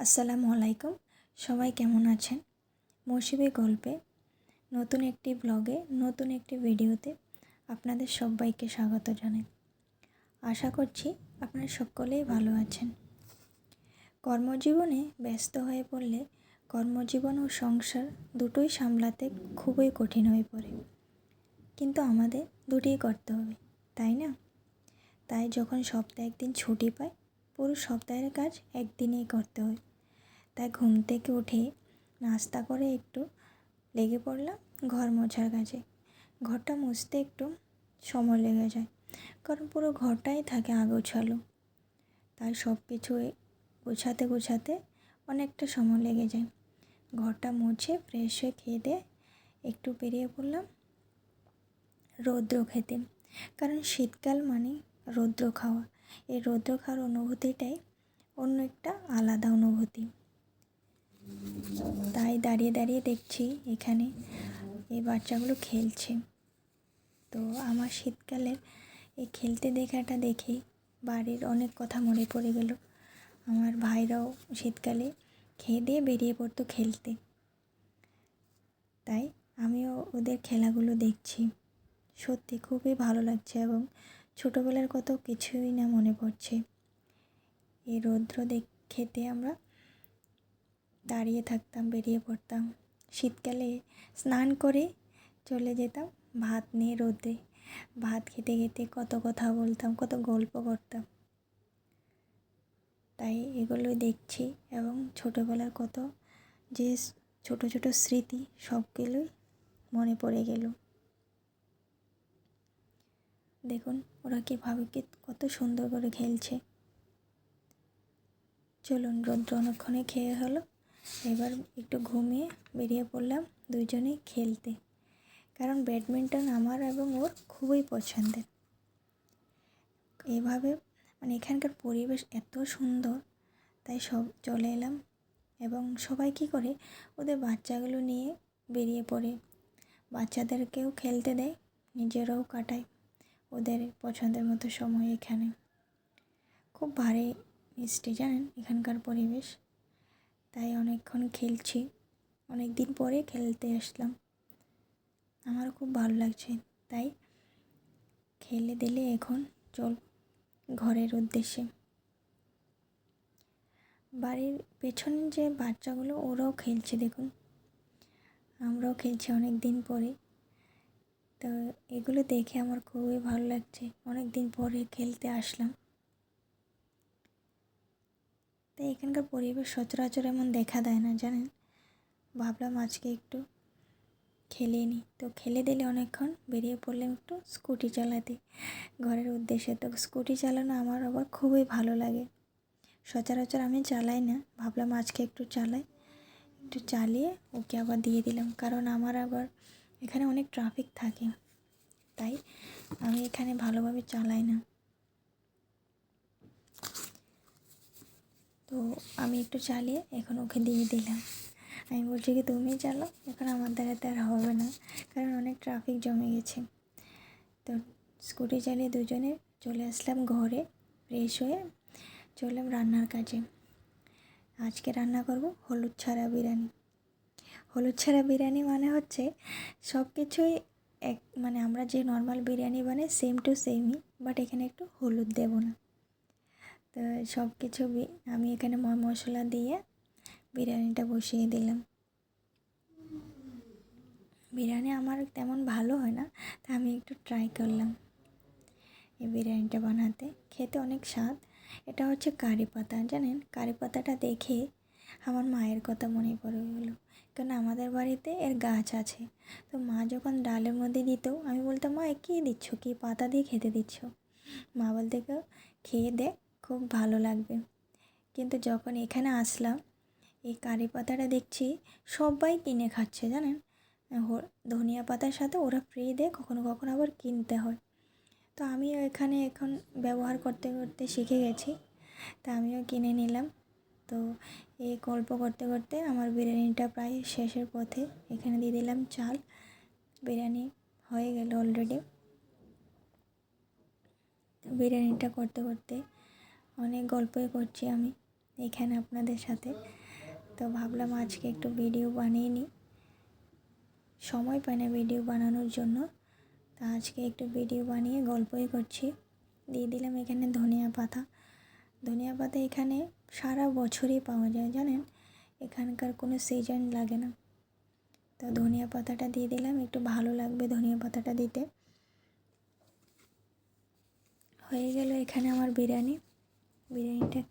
আসসালামু আলাইকুম। সবাই কেমন আছেন? মৌসুমি গল্পে নতুন একটি ব্লগে নতুন একটি ভিডিওতে আপনাদের সবাইকে স্বাগত জানাই। আশা করছি আপনারা সকলেই ভালো আছেন। কর্মজীবনে ব্যস্ত হয়ে পড়লে কর্মজীবন ও সংসার দুটোই সামলাতে খুবই কঠিন হয়ে পড়ে। কিন্তু আমাদের দুটিই করতে হবে, তাই না? তাই যখন সপ্তাহে একদিন ছুটি পাই পুরো সপ্তাহের কাজ একদিনেই করতে হয়। তাই ঘুম থেকে উঠে নাস্তা করে একটু লেগে পড়লাম ঘর মোছার কাজে। ঘরটা মুছতে একটু সময় লেগে যায়, কারণ পুরো ঘরটাই থাকে আগোছালো। তাই সব কিছু গোছাতে গোছাতে অনেকটা সময় লেগে যায়। ঘরটা মুছে ফ্রেশ হয়ে খেয়ে দিয়ে একটু বেরিয়ে পড়লাম রৌদ্র খেতে, কারণ শীতকাল মানে রৌদ্র খাওয়া। এই রৌদ্র খাওয়ার অনুভূতিটাই অন্য একটা আলাদা অনুভূতি। তাই দাঁড়িয়ে দাঁড়িয়ে দেখছি এখানে এই বাচ্চাগুলো খেলছে। তো আমার শীতকালের এই খেলতে দেখাটা দেখেই বাড়ির অনেক কথা মনে পড়ে গেল। আমার ভাইরাও শীতকালে খেয়ে দিয়ে বেরিয়ে পড়তো খেলতে। তাই আমিও ওদের খেলাগুলো দেখছি। সত্যি খুবই ভালো লাগছে এবং ছোটোবেলার কত কিছুই না মনে পড়ছে। এই রৌদ্র দেখ, খেতে আমরা দাঁড়িয়ে থাকতাম, বেরিয়ে পড়তাম। শীতকালে স্নান করে চলে যেতাম ভাত নিয়ে রোদে। ভাত খেতে খেতে কত কথা বলতাম, কত গল্প করতাম। তাই এগুলো দেখছি এবং ছোটোবেলার কত যে ছোট ছোট স্মৃতি সবগুলোই মনে পড়ে গেল। দেখুন, ওরা কীভাবে কি, কত সুন্দর করে খেলছে। চলুন রৌদ্র অনেকক্ষণে খেয়ে হলো। এবার একটু ঘুমিয়ে বেরিয়ে পড়লাম দুজনেই খেলতে। কারণ ব্যাডমিন্টন আমার এবং ওর খুবই পছন্দের। এভাবে মানে এখানকার পরিবেশ এত সুন্দর, তাই সব চলে এলাম এবং সবাই কী করে ওদের বাচ্চাগুলো নিয়ে বেরিয়ে পড়ে। বাচ্চাদেরকেও খেলতে দেয়, নিজেরাও কাটায় ওদের পছন্দের মতো সময় এখানে। খুব ভারী মিষ্টি, জানেন? এখানকার পরিবেশ। তাই অনেকক্ষণ খেলছি। অনেক দিন পরে খেলতে আসলাম। আমারও খুব ভালো লাগছে। তাই খেলে দিলে এখন চল ঘরের উদ্দেশ্যে। বাড়ির পেছনে যে বাচ্চাগুলো, ওরাও খেলছে দেখুন। আমরাও খেলছি অনেক দিন পরে। তো এগুলো দেখে আমার খুবই ভালো লাগছে। অনেক দিন পরে খেলতে আসলাম। তাই এখানকার পরিবেশ সচরাচর এমন দেখা দেয় না, জানেন? ভাবলাম আজকে একটু খেলে নিই তো খেলে দিলে অনেকক্ষণ বেরিয়ে পড়লাম একটু স্কুটি চালাতে। ঘরের উদ্দেশ্যে। তো স্কুটি চালানো আমার আবার খুবই ভালো লাগে। সচরাচর আমি চালাই না। ভাবলাম আজকে একটু চালাই। একটু চালিয়ে ওকে আবার দিয়ে দিলাম। কারণ আমার আবার এখানে অনেক ট্রাফিক থাকে। তাই আমি এখানে ভালোভাবে চালাই না তো আমি একটু চালিয়ে এখন ওকে দিয়ে দিলাম। আমি বলছি কি, তুমি চালো এখন আমার দ্বারাতে আর হবে না, কারণ অনেক ট্রাফিক জমে গেছে। তো স্কুটি চালিয়ে দুজনে চলে আসলাম ঘরে ফ্রেশ হয়ে চললাম রান্নার কাজে। আজকে রান্না করব হলুদ ছাড়া বিরিয়ানি। হলুদ ছাড়া বিরিয়ানি মানে হচ্ছে সব কিছুই এক মানে আমরা যে নর্মাল বিরিয়ানি বানাই সেম টু সেমই বাট এখানে একটু হলুদ দেবো না। তো সব কিছু আমি এখানে মশলা দিয়ে বিরিয়ানিটা বসিয়ে দিলাম। বিরিয়ানি আমার তেমন ভালো হয় না, তা আমি একটু ট্রাই করলাম এই বিরিয়ানিটা বানাতে। খেতে অনেক স্বাদ। এটা হচ্ছে কারি পাতা, জানেন? কারি পাতাটা দেখে আমার মায়ের কথা মনে পড়ে গেলো। কারণ আমাদের বাড়িতে এর গাছ আছে। তো মা যখন ডালের মধ্যে দিত, আমি বলতাম, মা কী দিচ্ছ? কী পাতা দিয়ে খেতে দিচ্ছ? মা বলতে কেউ খেয়ে দে খুব ভালো লাগবে। কিন্তু যখন এখানে আসলাম, এই কারি পাতাটা দেখছি সবাই কিনে খাচ্ছে, জানেন? ধনিয়া পাতার সাথে ওরা ফ্রি দেয় কখনো কখনো আবার কিনতে হয়। তো আমিও এখানে এখন ব্যবহার করতে করতে শিখে গেছি। তা আমিও কিনে নিলাম। তো এই গল্প করতে করতে আমার বিরিয়ানিটা প্রায় শেষের পথে এখানে দিয়ে দিলাম চাল। বিরিয়ানি হয়ে গেল অলরেডি বিরিয়ানিটা করতে করতে অনেক গল্পই করছি আমি এখানে আপনাদের সাথে। তো ভাবলাম আজকে একটু ভিডিও বানিয়ে নিই। সময় পাই না ভিডিও বানানোর জন্য। তা আজকে একটু ভিডিও বানিয়ে গল্পই করছি। দিয়ে দিলাম এখানে ধনিয়া পাতা। ধনিয়া পাতা এখানে সারা বছরই পাওয়া যায়, জানেন? এখানকার কোনো সিজন লাগে না। তো ধনিয়া পাতাটা দিয়ে দিলাম, একটু ভালো লাগবে ধনিয়া পাতাটা দিতে। হয়ে গেল এখানে আমার বিরিয়ানি। বিরিয়ানিটা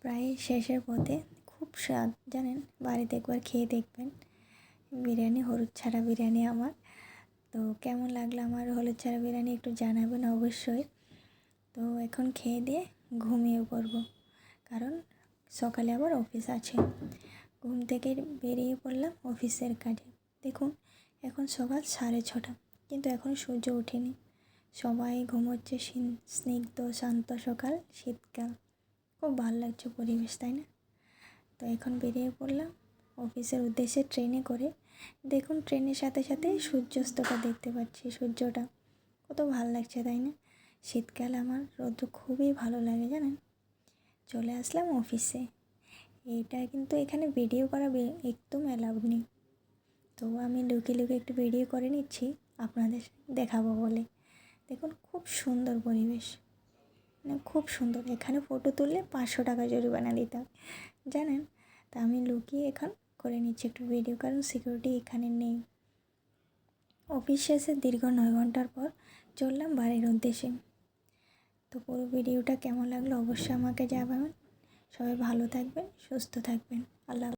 প্রায় শেষের পথে খুব স্বাদ, জানেন? বাড়িতে একবার খেয়ে দেখবেন। বিরিয়ানি, হলুদ ছাড়া বিরিয়ানি আমার। তো কেমন লাগল আমার হলুদ ছাড়া বিরিয়ানি একটু জানাবেন অবশ্যই। তো এখন খেয়ে দিয়ে ঘুমিয়ে পড়ব। কারণ সকালে আবার অফিস আছে। ঘুম থেকে বেরিয়ে পড়লাম অফিসের কাজে। দেখুন, এখন সকাল সাড়ে ছটা, কিন্তু এখন সূর্য ওঠেনি। সবাই ঘুমোচ্ছে স্নিগ্ধ, শান্ত সকাল, শীতকাল। খুব ভালো লাগছে পরিবেশ, তাই না? তো এখন বেরিয়ে পড়লাম অফিসের উদ্দেশ্যে ট্রেনে করে। দেখুন ট্রেনের সাথে সাথে সূর্যাস্তটা দেখতে পাচ্ছি, সূর্যটা। কত ভালো লাগছে, তাই না? শীতকাল আমার রৌদ্র খুবই ভালো লাগে, জানেন? চলে আসলাম অফিসে। এটা কিন্তু এখানে ভিডিও করা একদম অ্যালাউড নেই। তো আমি লুকিয়ে লুকিয়ে একটু ভিডিও করে নিচ্ছি, আপনাদের দেখাবো বলে। দেখুন, খুব সুন্দর পরিবেশ। মানে খুব সুন্দর। এখানে ফটো তুললে পাঁচশো টাকা জরিমানা দিতে হবে। জানেন, তা আমি লুকিয়ে এখন করে নিচ্ছি একটু ভিডিও কারণ সিকিউরিটি এখানে নেই। অফিস শেষে দীর্ঘ নয় ঘণ্টার পর চললাম বাড়ির উদ্দেশ্যে। তো পুরো ভিডিওটা কেমন লাগল অবশ্যই আমাকে জানাবেন। সবাই ভালো থাকবেন, সুস্থ থাকবেন। আল্লাহ